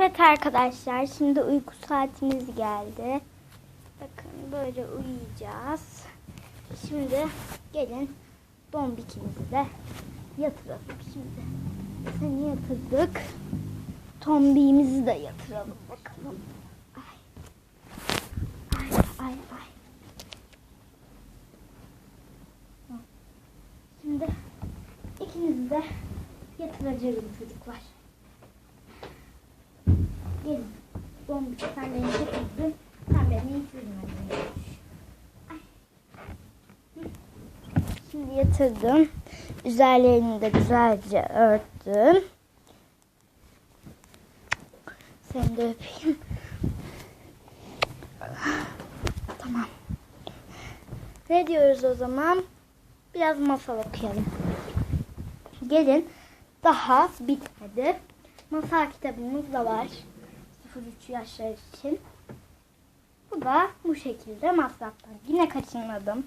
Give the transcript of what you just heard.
Evet arkadaşlar şimdi uyku saatimiz geldi. Bakın böyle uyuyacağız. Şimdi gelin Dombik'imizi de yatıralım şimdi. Seni yatırdık. Tombiğimizi de yatıralım bakalım. Ay. Ay ay ay. Şimdi ikinizi de yatıracağım çocuklar. 10 buçuk tane getirdim. Pembenin hiç bilmedim. Şimdi yatırdım. Üzerlerini de güzelce örttüm. Seni de öpeyim. Tamam. Ne diyoruz o zaman? Biraz masal okuyalım. Gelin daha bitmedi. Masal kitabımız da var. 0-3 yaşlar için. Bu da bu şekilde masraftan. Yine kaçınmadım.